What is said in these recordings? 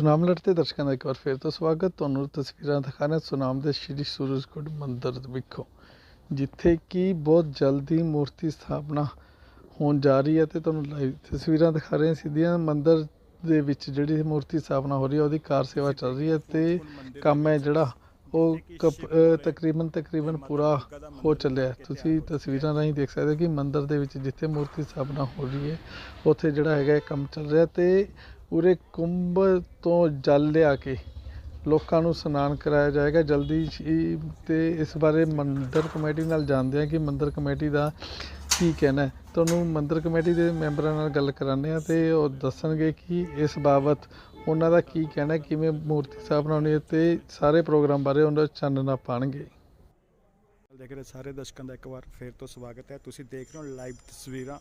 ਸੁਨਾਮ ਲੜ ਤੇ ਦਰਸ਼ਕਾਂ ਦਾ ਇੱਕ ਵਾਰ ਫੇਰ ਤੋਂ ਸਵਾਗਤ। ਤੁਹਾਨੂੰ ਤਸਵੀਰਾਂ ਦਿਖਾ ਰਹੇ ਸੁਨਾਮ ਦੇ ਸ਼੍ਰੀ ਸੂਰਜਕੁੰਡ ਮੰਦਿਰ ਵਿਖੋਂ, ਜਿੱਥੇ ਕਿ ਬਹੁਤ ਜਲਦੀ ਮੂਰਤੀ ਸਥਾਪਨਾ ਹੋਣ ਜਾ ਰਹੀ ਹੈ ਤੇ ਤੁਹਾਨੂੰ ਲਾਈਵ ਤਸਵੀਰਾਂ ਦਿਖਾ ਰਹੇ ਹਾਂ। ਸਿੱਧੀਆਂ ਮੰਦਿਰ ਦੇ ਵਿੱਚ ਜਿਹੜੀ ਮੂਰਤੀ ਸਥਾਪਨਾ ਹੋ ਰਹੀ ਹੈ, ਉਹਦੀ ਕਾਰ ਸੇਵਾ ਚੱਲ ਰਹੀ ਹੈ ਤੇ ਕੰਮ ਹੈ ਜਿਹੜਾ, ਉਹ ਕਪ- ਤਕਰੀਬਨ ਤਕਰੀਬਨ ਪੂਰਾ ਹੋ ਚੱਲਿਆ ਤੁਸੀਂ ਤਸਵੀਰਾਂ ਰਾਹੀਂ ਦੇਖ ਸਕਦੇ ਹੋ ਕਿ ਮੰਦਿਰ ਦੇ ਵਿੱਚ ਜਿੱਥੇ ਮੂਰਤੀ ਸਥਾਪਨਾ ਹੋ ਰਹੀ ਹੈ, ਉੱਥੇ ਜਿਹੜਾ ਹੈਗਾ ਕੰਮ ਚੱਲ ਰਿਹਾ ਤੇ ਉਰੇ ਕੁੰਭ ਤੋਂ ਜਲ ਲਿਆ ਕੇ ਲੋਕਾਂ ਨੂੰ ਇਸ਼ਨਾਨ ਕਰਾਇਆ ਜਾਏਗਾ। ਜਲਦੀ ਹੀ ਤੇ ਇਸ ਬਾਰੇ ਮੰਦਰ ਕਮੇਟੀ ਨਾਲ ਜਾਣਦੇ ਹਾਂ ਕਿ ਮੰਦਰ ਕਮੇਟੀ ਦਾ ਕੀ ਕਹਿਣਾ ਤੁਹਾਨੂੰ ਮੰਦਰ ਕਮੇਟੀ ਦੇ ਮੈਂਬਰਾਂ ਨਾਲ ਗੱਲ ਕਰਾਉਂਦੇ ਹਾਂ ਅਤੇ ਉਹ ਦੱਸਣਗੇ ਕਿ ਇਸ ਬਾਬਤ ਉਹਨਾਂ ਦਾ ਕੀ ਕਹਿਣਾ ਕਿਵੇਂ ਮੂਰਤੀ ਸਥਾਪਨਾ ਹੋਣੀ ਹੈ ਅਤੇ ਸਾਰੇ ਪ੍ਰੋਗਰਾਮ ਬਾਰੇ ਉਹਨਾਂ ਚਾਨਣਾ ਪਾਣਗੇ। ਦੇਖ ਰਹੇ ਸਾਰੇ ਦਰਸ਼ਕਾਂ ਦਾ ਇੱਕ ਵਾਰ ਫੇਰ ਤੋਂ ਸਵਾਗਤ ਹੈ। ਤੁਸੀਂ ਦੇਖ ਰਹੇ ਹੋ ਲਾਈਵ ਤਸਵੀਰਾਂ।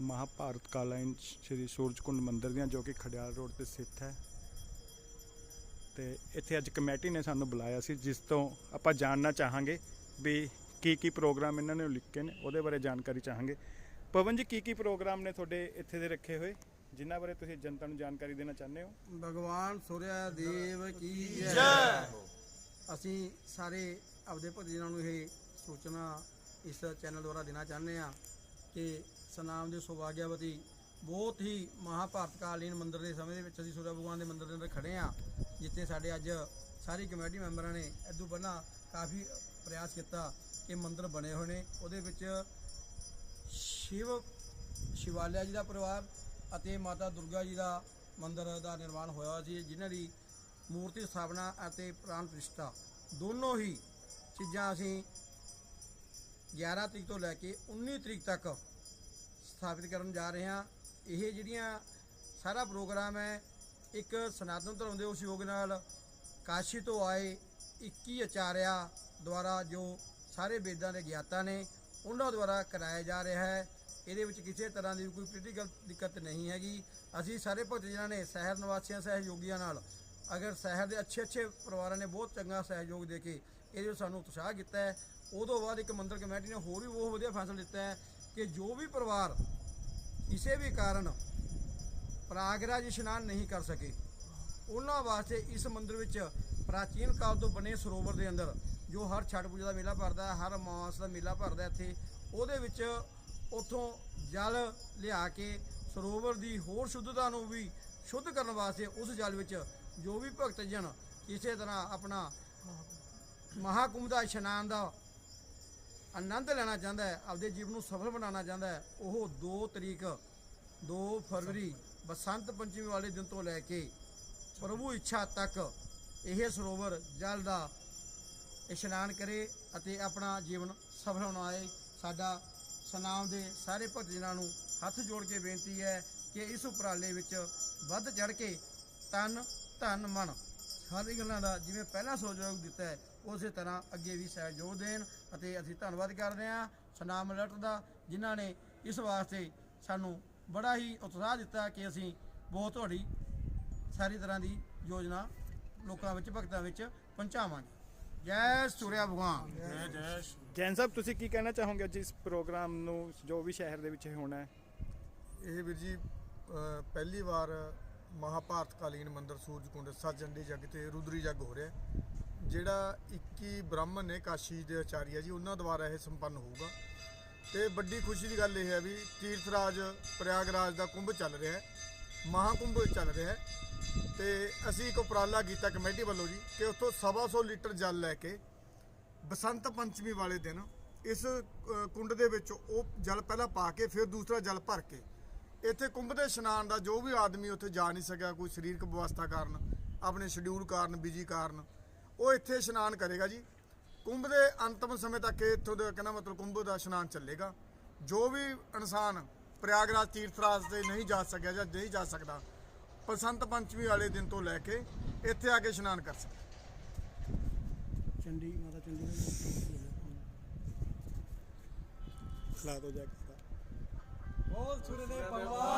ਮਹਾਭਾਰਤ ਕਾਲਾਈਨ ਸ਼੍ਰੀ ਸੂਰਜਕੁੰਡ ਮੰਦਿਰ ਦੀਆਂ ਜੋ ਕਿ ਖੜਿਆਲ ਰੋਡ ਤੇ ਸਥਿਤ ਹੈ। ਤੇ ਇੱਥੇ ਅੱਜ ਕਮੇਟੀ ਨੇ ਸਾਨੂੰ ਬੁਲਾਇਆ ਸੀ ਜਿਸ ਤੋਂ ਆਪਾਂ ਜਾਣਨਾ ਚਾਹਾਂਗੇ ਵੀ ਕੀ ਕੀ ਪ੍ਰੋਗਰਾਮ ਇਹਨਾਂ ਨੇ ਲਿਖੇ ਨੇ ਉਹਦੇ ਬਾਰੇ ਜਾਣਕਾਰੀ ਚਾਹਾਂਗੇ। ਪਵਨ ਜੀ ਕੀ ਕੀ ਪ੍ਰੋਗਰਾਮ ਨੇ ਤੁਹਾਡੇ ਇੱਥੇ ਦੇ ਰੱਖੇ ਹੋਏ? ਜਿਨ੍ਹਾਂ ਬਾਰੇ ਤੁਸੀਂ ਜਨਤਾ ਨੂੰ ਜਾਣਕਾਰੀ ਦੇਣਾ ਚਾਹੁੰਦੇ ਹੋ? ਭਗਵਾਨ ਸੂਰਿਆ ਦੇਵ ਕੀ ਜੈ। ਅਸੀਂ ਸਾਰੇ ਆਪਦੇ ਭਗਤ ਜਨਾਂ ਨੂੰ ਇਹ ਸੂਚਨਾ ਇਸ ਚੈਨਲ ਦੁਆਰਾ ਦੇਣਾ ਚਾਹੁੰਦੇ ਹਾਂ ਕਿ ਸਨਾਮ ਦੇ ਸੁਭਾਗਿਆਵਤੀ ਬਹੁਤ ਹੀ ਮਹਾਭਾਰਤ ਕਾਲੀਨ ਮੰਦਿਰ ਦੇ ਸਮੇਂ ਦੇ ਵਿੱਚ ਅਸੀਂ ਸੂਰਜ ਭਗਵਾਨ ਦੇ ਮੰਦਿਰ ਦੇ ਅੰਦਰ ਖੜੇ ਹਾਂ, ਜਿੱਥੇ ਸਾਡੇ ਅੱਜ ਸਾਰੀ ਕਮੇਟੀ ਮੈਂਬਰਾਂ ਨੇ ਇਦੋਂ ਪਹਿਲਾਂ ਕਾਫੀ ਪ੍ਰਯਾਸ ਕੀਤਾ ਕਿ ਮੰਦਿਰ ਬਣੇ ਹੋਏ ਨੇ। ਉਹਦੇ ਵਿੱਚ ਸ਼ਿਵ ਸ਼ਿਵਾਲਿਆ ਜੀ ਦਾ ਪਰਿਵਾਰ ਅਤੇ ਮਾਤਾ ਦੁਰਗਾ ਜੀ ਦਾ ਮੰਦਿਰ ਦਾ ਨਿਰਮਾਣ ਹੋਇਆ ਹੋਇਆ ਸੀ, ਜਿਨ੍ਹਾਂ ਦੀ ਮੂਰਤੀ ਸਥਾਪਨਾ ਅਤੇ ਪ੍ਰਾਣ ਪ੍ਰਤਿਸ਼ਠਾ। ਦੋਨੋਂ ਹੀ ਚੀਜ਼ਾਂ ਅਸੀਂ 11 ਤਰੀਕ ਤੋਂ ਲੈ ਕੇ 19 ਤਰੀਕ ਤੱਕ ਸਥਾਪਿਤ ਕਰਨ ਜਾ ਰਹੇ ਹਾਂ। ਇਹ ਜਿਹੜੀਆਂ ਸਾਰਾ ਪ੍ਰੋਗਰਾਮ ਹੈ, ਇੱਕ ਸਨਾਤਨ ਧਰਮ ਦੇ ਉਸ ਯੋਗ ਨਾਲ ਕਾਸ਼ੀ ਤੋਂ ਆਏ 21 ਆਚਾਰਿਆ ਦੁਆਰਾ ਜੋ ਸਾਰੇ ਵੇਦਾਂ ਦੇ ਗਿਆਤਾ ਨੇ, ਉਹਨਾਂ ਦੁਆਰਾ ਕਰਾਇਆ ਜਾ ਰਿਹਾ ਹੈ। ਇਹਦੇ ਵਿੱਚ ਕਿਸੇ ਤਰ੍ਹਾਂ ਦੀ ਕੋਈ ਪੋਲੀਟੀਕਲ ਦਿੱਕਤ ਨਹੀਂ ਹੈਗੀ। ਅਸੀਂ ਸਾਰੇ ਭਗਤ ਜਿਨ੍ਹਾਂ ਨੇ ਸ਼ਹਿਰ ਨਿਵਾਸੀਆਂ, ਸਹਿਯੋਗੀਆਂ ਨਾਲ ਅਗਰ ਸ਼ਹਿਰ ਦੇ ਅੱਛੇ ਅੱਛੇ ਪਰਿਵਾਰਾਂ ਨੇ ਬਹੁਤ ਚੰਗਾ ਸਹਿਯੋਗ ਦੇ ਕੇ ਇਹਦੇ ਸਾਨੂੰ ਉਤਸ਼ਾਹ ਕੀਤਾ ਹੈ, ਉਦੋਂ ਬਾਅਦ ਇੱਕ ਮੰਦਰ ਕਮੇਟੀ ਨੇ ਹੋਰ ਵੀ ਬਹੁਤ ਵਧੀਆ ਫੈਸਲਾ ਦਿੱਤਾ ਹੈ ਕਿ ਜੋ ਵੀ ਪਰਿਵਾਰ ਕਿਸੇ ਵੀ ਕਾਰਨ ਪ੍ਰਾਗਰਾਜ ਇਸ਼ਨਾਨ ਨਹੀਂ ਕਰ ਸਕੇ, ਉਹਨਾਂ ਵਾਸਤੇ ਇਸ ਮੰਦਿਰ ਵਿੱਚ ਪ੍ਰਾਚੀਨ ਕਾਲ ਤੋਂ ਬਣੇ ਸਰੋਵਰ ਦੇ ਅੰਦਰ, ਜੋ ਹਰ ਛਠ ਪੂਜਾ ਦਾ ਮੇਲਾ ਭਰਦਾ ਹਰ ਮਾਸ ਦਾ ਮੇਲਾ ਭਰਦਾ ਇੱਥੇ, ਉਹਦੇ ਵਿੱਚ ਉਥੋਂ ਜਲ ਲਿਆ ਕੇ ਸਰੋਵਰ ਦੀ ਹੋਰ ਸ਼ੁੱਧਤਾ ਨੂੰ ਵੀ ਸ਼ੁੱਧ ਕਰਨ ਵਾਸਤੇ ਉਸ ਜਲ ਵਿੱਚ ਜੋ ਵੀ ਭਗਤ ਜਨ ਕਿਸੇ ਤਰ੍ਹਾਂ ਆਪਣਾ ਮਹਾਕੁੰਭ ਦਾ ਇਸ਼ਨਾਨ ਦਾ ਆਨੰਦ ਲੈਣਾ ਚਾਹੁੰਦਾ ਹੈ, ਆਪਦੇ ਜੀਵਨ ਨੂੰ ਸਫਲ ਬਣਾਉਣਾ ਚਾਹੁੰਦਾ ਹੈ, ਉਹ 2 ਤਰੀਕ 2 ਫਰਵਰੀ, ਬਸੰਤ ਪੰਚਮੀ ਵਾਲੇ ਦਿਨ ਤੋਂ ਲੈ ਕੇ ਪ੍ਰਭੂ ਇੱਛਾ ਤੱਕ ਇਹ ਸਰੋਵਰ ਜਲ ਦਾ ਇਸ਼ਨਾਨ ਕਰੇ ਅਤੇ ਆਪਣਾ ਜੀਵਨ ਸਫਲ ਬਣਾਏ ਸਾਡਾ ਸਨਾਮ ਦੇ ਸਾਰੇ ਭਗਤ ਜਨਾਂ ਨੂੰ ਹੱਥ ਜੋੜ ਕੇ ਬੇਨਤੀ ਹੈ ਕਿ ਇਸ ਉਪਰਾਲੇ ਵਿੱਚ ਵੱਧ ਚੜ ਕੇ ਤਨ, ਧਨ, ਮਨ ਸਾਰੀ ਗੱਲਾਂ ਦਾ ਜਿਵੇਂ ਪਹਿਲਾਂ ਸਹਿਯੋਗ ਦਿੱਤਾ ਹੈ ਉਸੇ ਤਰ੍ਹਾਂ ਅੱਗੇ ਵੀ ਸਹਿਯੋਗ ਦੇਣ ਅਤੇ ਅਸੀਂ ਧੰਨਵਾਦ ਕਰਦੇ ਹਾਂ ਸਨਾਮ ਅਲਰਟ ਦਾ ਜਿਨ੍ਹਾਂ ਨੇ ਇਸ ਵਾਸਤੇ ਸਾਨੂੰ ਬੜਾ ਹੀ ਉਤਸ਼ਾਹ ਦਿੱਤਾ ਕਿ ਅਸੀਂ ਬਹੁਤ ਤੁਹਾਡੀ ਸਾਰੀ ਤਰ੍ਹਾਂ ਦੀ ਯੋਜਨਾ ਲੋਕਾਂ ਵਿੱਚ ਭਗਤਾਂ ਵਿੱਚ ਪਹੁੰਚਾਵਾਂਗੇ। ਜੈ ਸੂਰਿਆ ਭਗਵਾਨ। ਜੈਨ ਸਾਹਿਬ ਤੁਸੀਂ ਕੀ ਕਹਿਣਾ ਚਾਹੋਗੇ ਅੱਜ ਇਸ ਪ੍ਰੋਗਰਾਮ ਨੂੰ ਜੋ ਵੀ ਸ਼ਹਿਰ ਦੇ ਵਿੱਚ ਹੋਣਾ ਹੈ? ਇਹ ਵੀਰ ਜੀ ਪਹਿਲੀ ਵਾਰ ਮਹਾਭਾਰਤ ਕਾਲੀਨ ਮੰਦਰ ਸੂਰਜਕੁੰਡ ਸੱਜਣ ਦੀ ਜਗ ਤੇ ਰੁਦਰੀ ਜਗ ਹੋ ਰਿਹਾ ਹੈ। ਜਿਹੜਾ 21 ਬ੍ਰਾਹਮਣ ਨੇ ਕਾਸ਼ੀ ਦੇ ਆਚਾਰੀਆ ਜੀ ਉਹਨਾਂ ਦੁਆਰਾ ਇਹ ਸੰਪੰਨ ਹੋਊਗਾ ਤੇ ਵੱਡੀ ਖੁਸ਼ੀ ਦੀ ਗੱਲ ਇਹ ਹੈ ਵੀ ਤੀਰਥਰਾਜ ਪ੍ਰਯਾਗਰਾਜ ਦਾ ਕੁੰਭ ਚੱਲ ਰਿਹਾ ਹੈ ਮਹਾਕੁੰਭ ਚੱਲ ਰਿਹਾ ਹੈ ਤੇ ਅਸੀਂ ਇੱਕ ਉਪਰਾਲਾ ਕੀਤਾ ਕਮੇਟੀ ਵੱਲੋਂ ਜੀ ਕਿ ਉੱਥੋਂ ਸਵਾ ਸੌ ਲੀਟਰ ਜਲ ਲੈ ਕੇ ਬਸੰਤ ਪੰਚਮੀ ਵਾਲੇ ਦਿਨ ਇਸ ਅ, ਕੁੰਡ ਦੇ ਵਿੱਚ ਉਹ ਜਲ ਪਹਿਲਾਂ ਪਾ ਕੇ ਫਿਰ ਦੂਸਰਾ ਜਲ ਭਰ ਕੇ ਇੱਥੇ ਕੁੰਭ ਦੇ ਇਸ਼ਨਾਨ ਦਾ ਜੋ ਵੀ ਆਦਮੀ ਉੱਥੇ ਜਾ ਨਹੀਂ ਸਕਿਆ, ਕੋਈ ਸਰੀਰਕ ਵਿਵਸਥਾ ਕਾਰਨ, ਆਪਣੇ ਸ਼ਡਿਊਲ ਕਾਰਨ ਬਿਜ਼ੀ ਕਾਰਨ, ਉਹ ਇੱਥੇ ਇਸ਼ਨਾਨ ਕਰੇਗਾ ਜੀ। ਕੁੰਭ ਦੇ ਅੰਤਮ ਸਮੇਂ ਤੱਕ ਇੱਥੋਂ ਦਾ ਕਹਿੰਦਾ ਮਤਲਬ ਕੁੰਭ ਦਾ ਇਸ਼ਨਾਨ ਚੱਲੇਗਾ। ਜੋ ਵੀ ਇਨਸਾਨ ਪ੍ਰਯਾਗਰਾਜ ਤੀਰਥਰਾਜ ਤੇ ਨਹੀਂ ਜਾ ਸਕਿਆ ਜਾਂ ਨਹੀਂ ਜਾ ਸਕਦਾ, ਬਸੰਤ ਪੰਚਮੀ ਵਾਲੇ ਦਿਨ ਤੋਂ ਲੈ ਕੇ ਇੱਥੇ ਆ ਕੇ ਇਸ਼ਨਾਨ ਕਰ ਸਕਦਾ। ਚੰਡੀ ਮਾਤਾ ਚੰਡੀ ਖਿਲਾ ਦੋ ਜਾ ਕੇ। ਜੈ ਜਗਦੰਬਾ